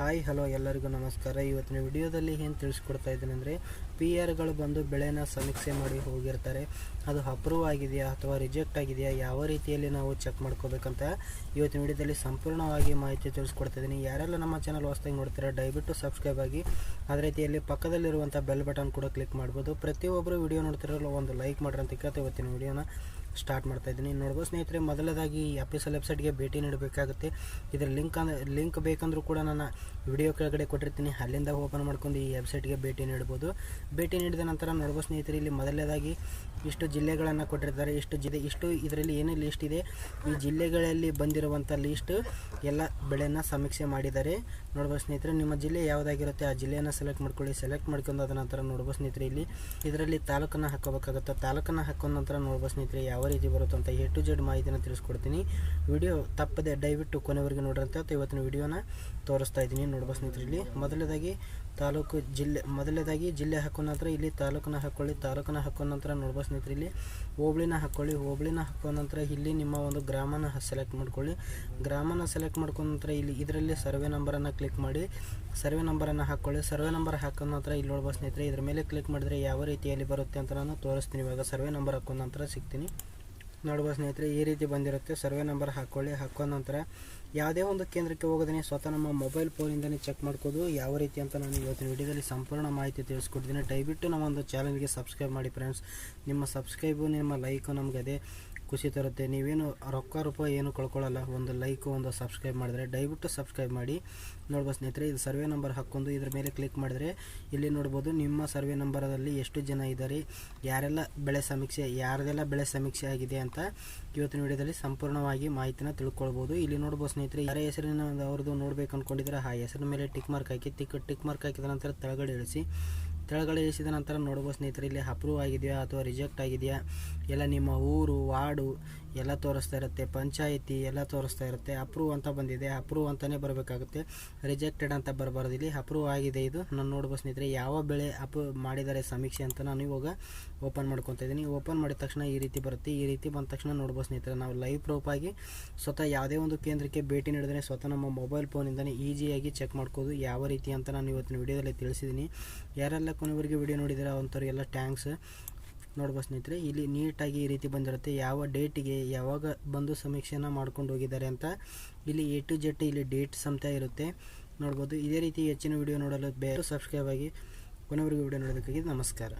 Hi, hello ಎಲ್ಲರಿಗೂ ನಮಸ್ಕಾರ. ಇವತ್ತಿನ ವಿಡಿಯೋದಲ್ಲಿ ಏನು ತಿಳಿಸ್ಕೊಡ್ತಾ ಇದ್ದೀನಿ ಅಂದರೆ ಪಿ ಆರ್ಗಳು ಬಂದು ಬೆಳೆನ ಸಮೀಕ್ಷೆ ಮಾಡಿ ಹೋಗಿರ್ತಾರೆ. ಅದು ಅಪ್ರೂವ್ ಆಗಿದೆಯಾ ಅಥವಾ ರಿಜೆಕ್ಟ್ ಆಗಿದೆಯಾ, ಯಾವ ರೀತಿಯಲ್ಲಿ ನಾವು ಚೆಕ್ ಮಾಡ್ಕೋಬೇಕಂತ ಇವತ್ತಿನ ವಿಡಿಯೋದಲ್ಲಿ ಸಂಪೂರ್ಣವಾಗಿ ಮಾಹಿತಿ ತಿಳಿಸ್ಕೊಡ್ತಾ ಇದ್ದೀನಿ. ಯಾರೆಲ್ಲ ನಮ್ಮ ಚಾನಲ್ ಹೊಸ್ದಾಗಿ ನೋಡ್ತೀರಾ, ದಯವಿಟ್ಟು ಸಬ್ಸ್ಕ್ರೈಬ್ ಆಗಿ. ಅದೇ ರೀತಿಯಲ್ಲಿ ಪಕ್ಕದಲ್ಲಿರುವಂಥ ಬೆಲ್ ಬಟನ್ ಕೂಡ ಕ್ಲಿಕ್ ಮಾಡ್ಬೋದು. ಪ್ರತಿಯೊಬ್ಬರು ವಿಡಿಯೋ ನೋಡ್ತಿರಲ್ಲ ಒಂದು ಲೈಕ್ ಮಾಡ್ರಿ ಅಂತ ಕೇಳ್ತಾ ಇವತ್ತಿನ ವಿಡಿಯೋನ. ಸ್ಟಾರ್ಟ್ ಮಾಡ್ತಾ ಇದ್ದೀನಿ. ನೋಡ್ಬೋದು ಸ್ನೇಹಿತರೆ, ಮೊದಲದಾಗಿ ಈ ಅಫೀಸಲ್ ವೆಬ್ಸೈಟ್ಗೆ ಭೇಟಿ ನೀಡಬೇಕಾಗುತ್ತೆ. ಇದರ ಲಿಂಕ್ ಅಂದ್ರೆ ಲಿಂಕ್ ಬೇಕಂದರೂ ಕೂಡ ನಾನು ವಿಡಿಯೋ ಕೆಳಗಡೆ ಕೊಟ್ಟಿರ್ತೀನಿ. ಅಲ್ಲಿಂದ ಓಪನ್ ಮಾಡ್ಕೊಂಡು ಈ ವೆಬ್ಸೈಟ್ಗೆ ಭೇಟಿ ನೀಡ್ಬೋದು. ಭೇಟಿ ನೀಡಿದ ನಂತರ ನೋಡ್ಬೋದು ಸ್ನೇಹಿತರೆ, ಇಲ್ಲಿ ಮೊದಲನೇದಾಗಿ ಇಷ್ಟು ಜಿಲ್ಲೆಗಳನ್ನು ಕೊಟ್ಟಿರ್ತಾರೆ. ಇಷ್ಟು ಜಿಲ್ಲೆ, ಇಷ್ಟು ಇದರಲ್ಲಿ ಏನೇ ಲಿಸ್ಟ್ ಇದೆ, ಈ ಜಿಲ್ಲೆಗಳಲ್ಲಿ ಬಂದಿರುವಂಥ ಲಿಸ್ಟ್ ಎಲ್ಲ ಬೆಳೆಯನ್ನು ಸಮೀಕ್ಷೆ ಮಾಡಿದ್ದಾರೆ. ನೋಡ್ಬೋದು ಸ್ನೇಹಿತರೆ, ನಿಮ್ಮ ಜಿಲ್ಲೆ ಯಾವುದಾಗಿರುತ್ತೆ, ಆ ಜಿಲ್ಲೆಯನ್ನು ಸೆಲೆಕ್ಟ್ ಮಾಡ್ಕೊಳ್ಳಿ. ಸೆಲೆಕ್ಟ್ ಮಾಡ್ಕೊಂಡಾದ ನಂತರ ನೋಡ್ಬೋದು ಸ್ನೇಹಿತರೆ, ಇಲ್ಲಿ ಇದರಲ್ಲಿ ತಾಲೂಕನ್ನು ಹಾಕೋಬೇಕಾಗುತ್ತೆ ತಾಲೂಕನ್ನು ಹಾಕೊಂಡ ನಂತರ ನೋಡ್ಬೋದು ಸ್ನೇಹಿತರೆ, ಯಾವ ರೀತಿ ಬರುತ್ತೆ ಅಂತ ಎ ಟು ಜೆಡ್ ಮಾಹಿತಿನ ತಿಳಿಸ್ಕೊಡ್ತೀನಿ. ವಿಡಿಯೋ ತಪ್ಪದೆ ದಯವಿಟ್ಟು ಕೊನೆವರೆಗೆ ನೋಡಿರಂತೆ ಇವತ್ತಿನ ವಿಡಿಯೋನ ತೋರಿಸ್ತಾ ಇದ್ದೀನಿ. ನೋಡ್ಬೋ ಸ್ನೇಹಿತರೆ ಇಲ್ಲಿ ಮೊದಲನೇದಾಗಿ ತಾಲೂಕು ಜಿಲ್ಲೆ, ಮೊದಲನೇದಾಗಿ ಜಿಲ್ಲೆ ಹಾಕೋ ನಂತರ ಇಲ್ಲಿ ತಾಲೂಕನ್ನ ಹಾಕ್ಕೊಳ್ಳಿ ತಾಲೂಕನ್ನ ಹಾಕೋ ನಂತರ ನೋಡ್ಬೋ ಸ್ನೇಹಿತರೆ ಇಲ್ಲಿ ಹೋಬಳಿನ ಹಾಕ್ಕೊಳ್ಳಿ ಹೋಬಳಿನ ಹಾಕೋ ನಂತರ ಇಲ್ಲಿ ನಿಮ್ಮ ಒಂದು ಗ್ರಾಮನ ಸೆಲೆಕ್ಟ್ ಮಾಡ್ಕೊಳ್ಳಿ. ಗ್ರಾಮನ ಸೆಲೆಕ್ಟ್ ಮಾಡ್ಕೊಂಡ ನಂತರ ಇಲ್ಲಿ ಇದರಲ್ಲಿ ಸರ್ವೆ ನಂಬರನ್ನು ಕ್ಲಿಕ್ ಮಾಡಿ, ಸರ್ವೆ ನಂಬರನ್ನು ಹಾಕ್ಕೊಳ್ಳಿ ಸರ್ವೆ ನಂಬರ್ ಹಾಕೋ ನಂತರ ಇಲ್ಲಿ ನೋಡ್ಬೋ ಸ್ನೇಹಿತರೆ, ಇದ್ರ ಮೇಲೆ ಕ್ಲಿಕ್ ಮಾಡಿದ್ರೆ ಯಾವ ರೀತಿಯಲ್ಲಿ ಬರುತ್ತೆ ಅಂತ ನಾನು ತೋರಿಸ್ತೀನಿ. ಇವಾಗ ಸರ್ವೆ ನಂಬರ್ ಹಾಕೋ ನಂತರ ಸಿಗ್ತೀನಿ. ನೋಡ್ಬೋದು ಸ್ನೇಹಿತರೆ, ಈ ರೀತಿ ಬಂದಿರುತ್ತೆ. ಸರ್ವೆ ನಂಬರ್ ಹಾಕ್ಕೊಳ್ಳಿ ಹಾಕೋ ನಂತರ ಯಾವುದೇ ಒಂದು ಕೇಂದ್ರಕ್ಕೆ ಹೋಗೋದೇ ಸ್ವತಃ ನಮ್ಮ ಮೊಬೈಲ್ ಫೋನಿಂದನೇ ಚೆಕ್ ಮಾಡ್ಕೋದು. ಯಾವ ರೀತಿ ಅಂತ ನಾನು ಇವತ್ತಿನ ವಿಡಿಯೋದಲ್ಲಿ ಸಂಪೂರ್ಣ ಮಾಹಿತಿ ತಿಳಿಸ್ಕೊಡ್ತೀನಿ. ದಯವಿಟ್ಟು ನಮ್ಮ ಒಂದು ಚಾನಲ್ಗೆ ಸಬ್ಸ್ಕ್ರೈಬ್ ಮಾಡಿ ಫ್ರೆಂಡ್ಸ್ ನಿಮ್ಮ ಸಬ್ಸ್ಕ್ರೈಬು, ನಿಮ್ಮ ಲೈಕು ನಮಗೆ ಅದೇ ಖುಷಿ ತರುತ್ತೆ. ನೀವೇನು ರೊಕ್ಕ, ರೂಪಾಯಿ ಏನು ಕಳ್ಕೊಳ್ಳಲ್ಲ. ಒಂದು ಲೈಕು ಒಂದು ಸಬ್ಸ್ಕ್ರೈಬ್ ಮಾಡಿದ್ರೆ ದಯವಿಟ್ಟು ಸಬ್ಸ್ಕ್ರೈಬ್ ಮಾಡಿ. ನೋಡ್ಬೋದು ಸ್ನೇಹಿತರೆ, ಇದು ಸರ್ವೆ ನಂಬರ್ ಹಾಕ್ಕೊಂಡು ಇದ್ರ ಮೇಲೆ ಕ್ಲಿಕ್ ಮಾಡಿದ್ರೆ ಇಲ್ಲಿ ನೋಡ್ಬೋದು ನಿಮ್ಮ ಸರ್ವೆ ನಂಬರದಲ್ಲಿ ಎಷ್ಟು ಜನ ಇದ್ದಾರೆ, ಯಾರೆಲ್ಲ ಬೆಳೆ ಸಮೀಕ್ಷೆ, ಯಾರದೆಲ್ಲ ಬೆಳೆ ಸಮೀಕ್ಷೆ ಆಗಿದೆ ಅಂತ ಇವತ್ತಿನ ವಿಡಿಯೋದಲ್ಲಿ ಸಂಪೂರ್ಣವಾಗಿ ಮಾಹಿತಿನ ತಿಳ್ಕೊಳ್ಬೋದು. ಇಲ್ಲಿ ನೋಡ್ಬೋದು ಸ್ನೇಹಿತರೆ, ಯಾರ ಹೆಸರಿನ ಅವ್ರದ್ದು ನೋಡ್ಬೇಕು ಅಂದ್ಕೊಂಡಿದ್ರೆ ಆ ಹೆಸರಿನ ಮೇಲೆ ಟಿಕ್ ಮಾರ್ಕ್ ಹಾಕಿ ಟಿಕ್ ಟಿಕ್ ಮಾರ್ಕ್ ಹಾಕಿದ ನಂತರ ತೆಳಗಡೆ ಇಳಿಸಿ. ತೆಳಗಡೆ ಇಳಿಸಿದ ನಂತರ ನೋಡ್ಬೋದು ಸ್ನೇಹಿತರೆ, ಇಲ್ಲಿ ಅಪ್ರೂವ್ ಆಗಿದೆಯಾ ಅಥವಾ ರಿಜೆಕ್ಟ್ ಆಗಿದೆಯಾ? ಎಲ್ಲ ನಿಮ್ಮ ಊರು, ವಾರ್ಡು ಎಲ್ಲ ತೋರಿಸ್ತಾ ಇರುತ್ತೆ, ಪಂಚಾಯಿತಿ ಎಲ್ಲ ತೋರಿಸ್ತಾ ಇರುತ್ತೆ. ಅಪ್ರೂವ್ ಅಂತ ಬಂದಿದೆ ಅಪ್ರೂವ್ ಅಂತಲೇ ಬರಬೇಕಾಗುತ್ತೆ. ರಿಜೆಕ್ಟೆಡ್ ಅಂತ ಬರಬಾರ್ದು. ಇಲ್ಲಿ ಅಪ್ರೂವ್ ಆಗಿದೆ ಇದು. ನಾನು ನೋಡ್ಬೋದು ಸ್ನೇಹಿತರೆ, ಯಾವ ಬೆಳೆ ಅಪ್ ಮಾಡಿದ್ದಾರೆ ಸಮೀಕ್ಷೆ ಅಂತ ನಾನು ಇವಾಗ ಓಪನ್ ಮಾಡ್ಕೊತಾ ಇದ್ದೀನಿ. ಓಪನ್ ಮಾಡಿದ ತಕ್ಷಣ ಈ ರೀತಿ ಬರುತ್ತೆ. ಈ ರೀತಿ ಬಂದ ತಕ್ಷಣ ನೋಡ್ಬೋದು ಸ್ನೇಹಿತರೆ, ನಾವು ಲೈವ್ ಪ್ರೂಫ್ ಆಗಿ ಸ್ವತಃ ಯಾವುದೇ ಒಂದು ಕೇಂದ್ರಕ್ಕೆ ಭೇಟಿ ನೀಡಿದ್ರೆ ಸ್ವತಃ ನಮ್ಮ ಮೊಬೈಲ್ ಫೋನಿಂದಲೇ ಈಸಿಯಾಗಿ ಚೆಕ್ ಮಾಡ್ಕೋದು ಯಾವ ರೀತಿ ಅಂತ ನಾನು ಇವತ್ತಿನ ವಿಡಿಯೋದಲ್ಲಿ ತಿಳಿಸಿದ್ದೀನಿ. ಯಾರೆಲ್ಲ ಕೊನೆವರೆಗೆ ವಿಡಿಯೋ ನೋಡಿದರೆ ಅಂಥವ್ರಿಗೆಲ್ಲ ಟ್ಯಾಂಕ್ಸ್ ನೋಡ್ಬೋದು ಸ್ನೇಹಿತರೆ, ಇಲ್ಲಿ ನೀಟಾಗಿ ಈ ರೀತಿ ಬಂದಿರುತ್ತೆ. ಯಾವ ಡೇಟಿಗೆ ಯಾವಾಗ ಬಂದು ಸಮೀಕ್ಷೆನ ಮಾಡ್ಕೊಂಡು ಹೋಗಿದ್ದಾರೆ ಅಂತ ಇಲ್ಲಿ ಎ ಟು ಜೆಟ್ ಇಲ್ಲಿ ಡೇಟ್ ಸಮೇತ ಇರುತ್ತೆ. ನೋಡ್ಬೋದು, ಇದೇ ರೀತಿ ಹೆಚ್ಚಿನ ವಿಡಿಯೋ ನೋಡಲು ಬೇರೆ ಸಬ್ಸ್ಕ್ರೈಬ್ ಆಗಿ ಕೊನೆವರೆಗೂ ವಿಡಿಯೋ ನೋಡೋದಕ್ಕಾಗಿ ನಮಸ್ಕಾರ.